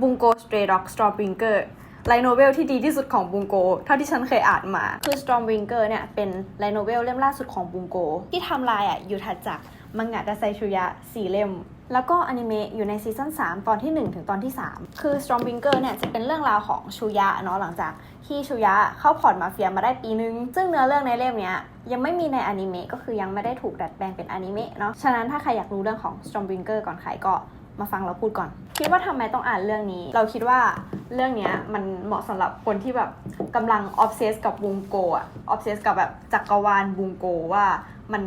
บุงโกสเตรด็อกสตรอมวิงเกอร์ไลโนเวลที่ดีที่สุดของบุงโก เท่าที่ฉันเคยอ่านมา คือ Storm w i n g e r เนี่ย เป็นไลโนเวลเล่มล่าสุดของบุงโก ที่ทำลายอะอยู่ถัดจากมังงะดาไซชูยะ4เล่ม แล้วก็อนิเมะอยู่ในซีซั่น3 ตอนที่ 1 ถึงตอนที่ 3 คือ Storm w i n g e r เนี่ย จะเป็นเรื่องราวของชูยะเนาะหลังจากที่ชูยะเข้าพอร์ตมาเฟียมาได้ปีนึง ซึ่งเนื้อเรื่องในเล่มเนี้ยยังไม่มีในอนิเมะก็คือยังไม่ได้ถูกดัดแปลงเป็นอนิเมะเนาะฉะนั้นถ้าใครอยากรู้เรื่องของ Storm w i n g e r ก่อนใครก็ มาฟังเราพูดก่อน คิดว่าทำไมต้องอ่านเรื่องนี้ เราคิดว่าเรื่องนี้มันเหมาะสำหรับคนที่แบบกำลังออฟเซสกับวงโกอะออฟเซสกับแบบจักรวาลวงโกว่ามัน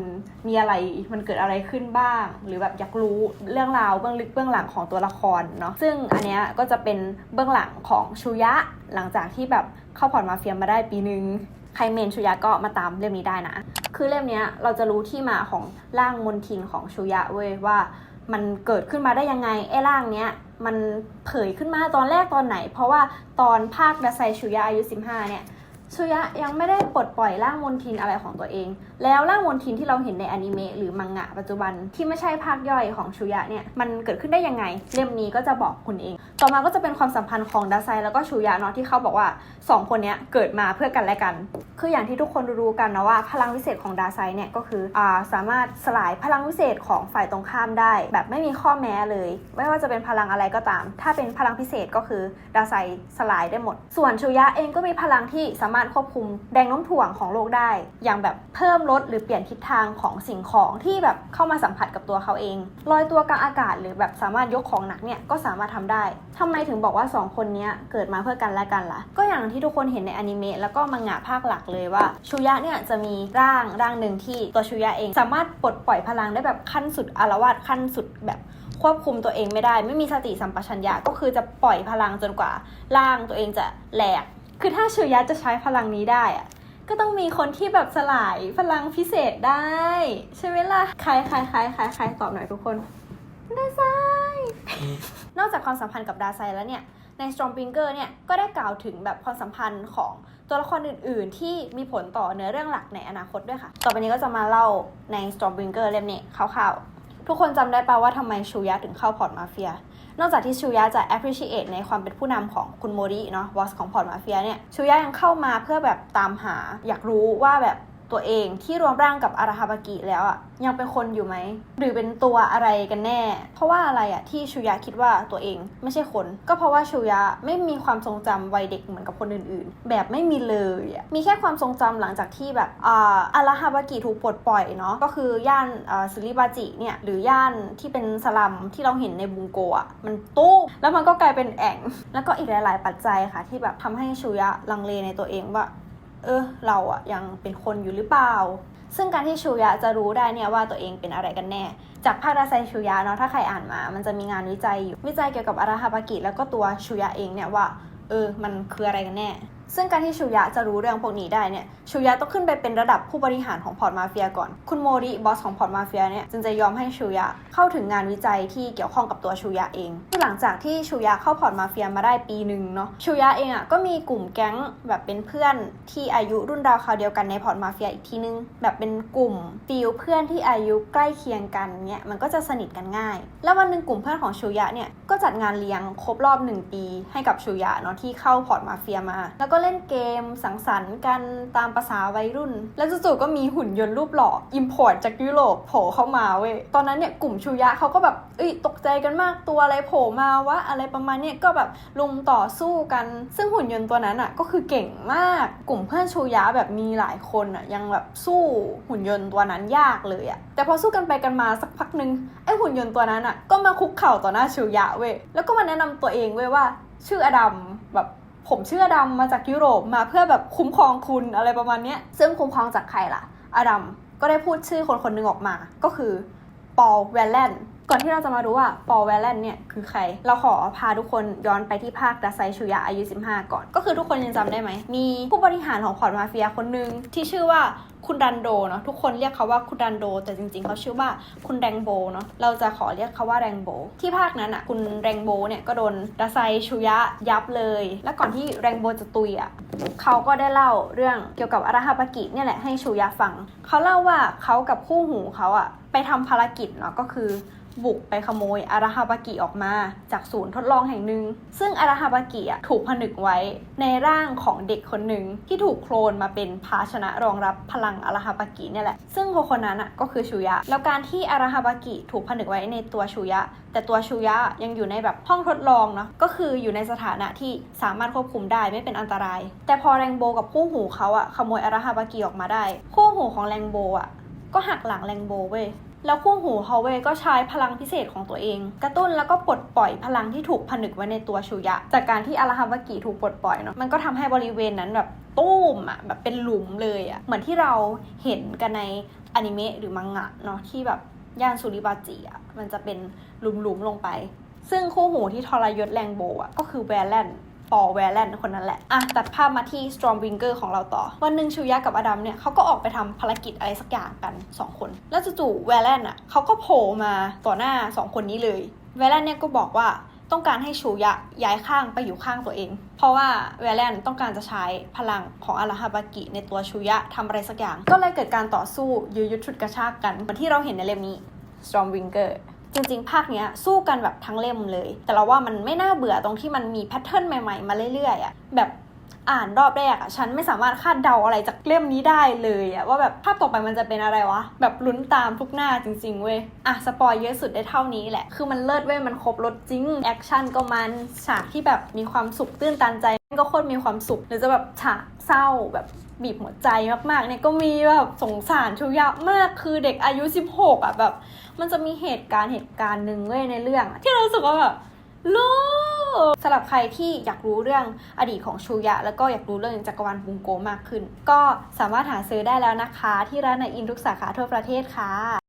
มีอะไรมันเกิดอะไรขึ้นบ้าง หรือแบบอยากรู้เรื่องราวเบื้องลึกเบื้องหลังของตัวละครเนาะซึ่งอันเนี้ยก็จะเป็นเบื้องหลังของชูยะหลังจากที่แบบเข้าพอร์ตมาเฟียมาได้ปีนึงใครเมนชูยะก็มาตามเล่มนี้ได้นะ คือเล่มเนี้ยเราจะรู้ที่มาของร่างมนทินของชูยะเว้ยว่า มันเกิดขึ้นมาได้ยังไงไอ้ร่างเนี้ยมันเผยขึ้นมาตอนแรกตอนไหน เพราะว่าตอนภาคดาไซชูยะอายุ 15 เนี่ยชูยะยังไม่ได้ปลดปล่อยร่างมนทินอะไรของตัวเอง แล้วร่างมนทินที่เราเห็นในอนิเมะหรือมังงะปัจจุบันที่ไม่ใช่ภาคย่อยของชูยะเนี่ยมันเกิดขึ้นได้ยังไง เล่มนี้ก็จะบอกคุณเองต่อมาก็จะเป็นความสัมพันธ์ของดาไซแล้วก็ชูยะเนาะที่เขาบอกว่าสองคนนี้เกิดมาเพื่อกันและกัน คืออย่างที่ทุกคนรู้กันนะว่า พลังวิเศษของดาไซเนี่ยก็คืออาสามารถสลายพลังวิเศษของฝ่ายตรงข้ามได้ แบบไม่มีข้อแม้เลย ไม่ว่าจะเป็นพลังอะไรก็ตาม ถ้าเป็นพลังพิเศษก็คือดาไซสลายได้หมด ส่วนชูยะเองก็มีพลังที่สามารถควบคุมแรงโน้มถ่วงของโลกได้ อย่างแบบเพิ่มลดหรือเปลี่ยนทิศทางของสิ่งของที่แบบเข้ามาสัมผัสกับตัวเขาเองลอยตัวกลางอากาศหรือแบบสามารถยกของหนักเนี่ยก็สามารถทำได้ทำไมถึงบอกว่าสองคนนี้เกิดมาเพื่อกันและกันล่ะ ก็อย่างที่ทุกคนเห็นในอนิเมะแล้วก็มังงะภาคหลักเลยว่า ชูยะเนี่ยจะมีร่างร่างหนึ่งที่ตัวชูยะเอง สามารถปลดปล่อยพลังได้แบบขั้นสุดอารวาสขั้นสุดแบบควบคุมตัวเองไม่ได้ ไม่มีสติสัมปชัญญะก็คือจะปล่อยพลังจนกว่าร่างตัวเองจะแหลก คือถ้าชูยะจะใช้พลังนี้ได้อะก็ต้องมีคนที่แบบสลายพลังพิเศษได้ ใช่ไหมล่ะใครใครใครใครใครตอบหน่อยทุกคน ดาไซ นอกจากความสัมพันธ์กับดาไซแล้วเนี่ย ใน Stormbringer เนี่ย ก็ได้กล่าวถึงแบบความสัมพันธ์ของตัวละครอื่น ๆ ที่มีผลต่อเนื้อเรื่องหลักในอนาคตด้วยค่ะ ต่อไปนี้ก็จะมาเล่าใน Stormbringer เล่มนี้คร่าวๆ ทุกคนจำได้ปะว่าทำไมชูยะถึงเข้าพอร์ตมาเฟีย นอกจากที่ชูยะจะ appreciate ในความเป็นผู้นำของคุณโมริเนาะ boss ของพอร์ตมาเฟียเนี่ย ชูยะยังเข้ามาเพื่อแบบตามหา อยากรู้ว่าแบบ ตัวเองที่รวมร่างกับอาราฮาบากิแล้วอะยังเป็นคนอยู่ไหม หรือเป็นตัวอะไรกันแน่ เพราะว่าอะไรอะที่ชูยะคิดว่าตัวเองไม่ใช่คน ก็เพราะว่าชูยะไม่มีความทรงจำวัยเด็กเหมือนกับคนอื่นๆ แบบไม่มีเลยอะมีแค่ความทรงจำหลังจากที่แบบอ่าอาราฮาบากิถูกปลดปล่อยเนาะก็คือย่านอ่าซิริบาจิเนี่ยหรือย่านที่เป็นสลัมที่เราเห็นในบุงโกะมันตู้แล้วมันก็กลายเป็นแอ่งแล้วก็อีกหลาย ๆ ปัจจัยค่ะ ที่แบบทำให้ชูยะลังเลในตัวเองว่า เออเราอะยังเป็นคนอยู่หรือเปล่า ซึ่งการที่ชูยะจะรู้ได้เนี่ยว่าตัวเองเป็นอะไรกันแน่ จากภาคราไซชูยะเนาะถ้าใครอ่านมา มันจะมีงานวิจัยอยู่วิจัยเกี่ยวกับอาราฮาปากิแล้วก็ตัวชูยะเองเนี่ยว่าเออมันคืออะไรกันแน่ซึ่งการที่ชูยะจะรู้เรื่องพวกนี้ได้เนี่ยชูยะต้องขึ้นไปเป็นระดับผู้บริหารของพอร์ตมาเฟียก่อน คุณโมริบอสของพอร์ตมาเฟียเนี่ยจึงจะยอมให้ชูยะเข้าถึงงานวิจัยที่เกี่ยวข้องกับตัวชูยะเองคือหลังจากที่ชูยะเข้าพอร์ตมาเฟียมาได้ปีหนึ่งเนาะชูยะเองอะ่ะก็มีกลุ่มแก๊งแบบเป็นเพื่อนที่อายุรุ่นราวคราวเดียวกันในพอร์ตมาเฟียอีกทีนึง แบบเป็นกลุ่มฟิลเพื่อนที่อายุใกล้เคียงกันเนี่ยมันก็จะสนิทกันง่าย แล้ววันหนึ่งกลุ่มเพื่อนของชูยะเนี่ยก็จัดงานเลี้ยงครบรอบหนึ่งปี ให้กับชูยะเนาะที่เข้าพอร์ตมาเฟียมาแล้วก็เล่นเกมสังสรรค์กันตามภาษาวัยรุ่น แล้วจู่ๆก็มีหุ่นยนต์รูปหล่ออิมพอร์ตจากยุโรปโผล่เข้ามาเว้ยตอนนั้นเนี่ยกลุ่มชูยะเขาก็แบบเอ้ยตกใจกันมากตัวอะไรโผล่มาวะอะไรประมาณเนี้ยก็แบบลุมต่อสู้กัน ซึ่งหุ่นยนต์ตัวนั้นอะก็คือเก่งมากกลุ่มเพื่อนชูยะแบบมีหลายคนอะยังแบบสู้หุ่นยนต์ตัวนั้นยากเลยอะแต่พอสู้กันไปกันมาสักพักหนึ่งไอหุ่นยนต์ตัวนั้นอะก็มาคุกเข่าต่อหน้าชูยะเว้ยแล้วก็มาแนะนำตัวเองเว้ยว่า ชื่ออดัมแบบ ผมเชื่อดำมาจากยุโรปมาเพื่อแบบคุ้มครองคุณอะไรประมาณนี้ซึ่งคุ้มครองจากใครล่ะ อดัมก็ได้พูดชื่อคนคนหนึ่งออกมา ก็คือปอลแวลเลน ก่อนที่เราจะมารู้ว่าปอลแวลเลนเนี่ยคือใคร เราขอพาทุกคนย้อนไปที่ภาคดาไซชูยะอายุ 15 ก่อน ก็คือทุกคนยังจำได้ไหม มีผู้บริหารของพอร์ตมาเฟียคนหนึ่งที่ชื่อว่าคุณดันโดเนาะทุกคนเรียกเขาว่าคุณดันโด แต่จริงๆเขาชื่อว่าคุณแรงโบเนาะเราจะขอเรียกเขาว่าแรงโบ ที่ภาคนั้นอะ่ะคุณแรงโบเนี่ยก็โดนดาไซชูยะยับเลย และก่อนที่แรงโบจะตุยอะ่ะเขาก็ได้เล่าเรื่องเกี่ยวกับอาราฮาบากิเนี่ยแหละให้ชูยะฟังเขาเล่าว่าเขากับคู่หูเขาอะไปทำภารกิจเนาะก็คือ บุกไปขโมยอาราฮาบากิออกมา จากศูนย์ทดลองแห่งหนึ่ง ซึ่งอาราฮาบากิถูกผนึกไว้ในร่างของเด็กคนหนึ่งที่ถูกโคลนมาเป็นภาชนะรองรับพลังอาราฮาบากิเนี่ยแหละ ซึ่งคนคนนั้นก็คือชูยะ แล้วการที่อาราฮาบากิถูกผนึกไว้ในตัวชูยะ แต่ตัวชูยะยังอยู่ในแบบห้องทดลองเนาะ ก็คืออยู่ในสถานะที่สามารถควบคุมได้ไม่เป็นอันตราย แต่พอแรงโบกับคู่หูเขาอะขโมยอาราฮาบากิออกมาได้ คู่หูของแรงโบอะก็หักหลังแรงโบเว้ย แล้วคู่หูเขาเว้ยก็ใช้พลังพิเศษของตัวเอง กระตุ้นแล้วก็ปลดปล่อยพลังที่ถูกผนึกไว้ในตัวชูยะ จากการที่อาราฮาบากิถูกปลดปล่อยเนาะมันก็ทำให้บริเวณนั้นแบบตุ้มอะแบบเป็นหลุมเลยอะเหมือนที่เราเห็นกันในอนิเมะหรือมังงะเนาะที่แบบย่านสุริบาจิอะมันจะเป็นหลุมๆลงไป ซึ่งคู่หูที่ทรยศแรงโบอะก็คือแวรแลน ปอแวรแลนคนนั้นแหละ อะ ตัดภาพมาที่ Storm Winger ของเราต่อ วันหนึ่งชูยะกับอดัมเนี่ยเขาก็ออกไปทำภารกิจอะไรสักอย่างกัน 2 คน แล้วจู่ๆแวรแลนอะเขาก็โผล่มาต่อหน้า 2 คนนี้เลย แวรแลนเนี่ยก็บอกว่าต้องการให้ชูยะย้ายข้างไปอยู่ข้างตัวเอง เพราะว่าแวรแลนต้องการจะใช้พลังของอาราฮาบากิในตัวชูยะทำอะไรสักอย่าง ก็เลยเกิดการต่อสู้ยื้อยุดฉุดกระชากกันเหมือนที่เราเห็นในเล่มนี้ Storm Winger จริงๆ ภาคเนี้ยสู้กันแบบทั้งเล่มเลย แต่เราว่ามันไม่น่าเบื่อตรงที่มันมีแพทเทิร์นใหม่ๆ มาเรื่อยๆอะแบบอ่านรอบแรกอะฉันไม่สามารถคาดเดาอะไรจากเล่มนี้ได้เลยอะว่าแบบภาพต่อไปมันจะเป็นอะไรวะ แบบลุ้นตามทุกหน้าจริง ๆ เว้ยอะสปอยเยอะสุดได้เท่านี้แหละ คือมันเลิศเว้ยมันครบรถจริง แอคชั่นก็มันฉากที่แบบมีความสุขตื้นตันใจก็โคตรมีความสุขหรือจะแบบฉากเศร้าแบบ บีบหัวใจมากๆ เนี่ยก็มีแบบสงสารชูยะมากคือเด็กอายุ 16 อะแบบ มันจะมีเหตุการณ์เหตุการณ์หนึ่งเว้ยในเรื่อง ที่เราสึกว่าแบบลูกสำหรับใครที่อยากรู้เรื่องอดีตของชูยะ แล้วก็อยากรู้เรื่องจักรวาลบุงโกมากขึ้น ก็สามารถหาซื้อได้แล้วนะคะ ที่ร้านในอินทุกสาขาทั่วประเทศค่ะ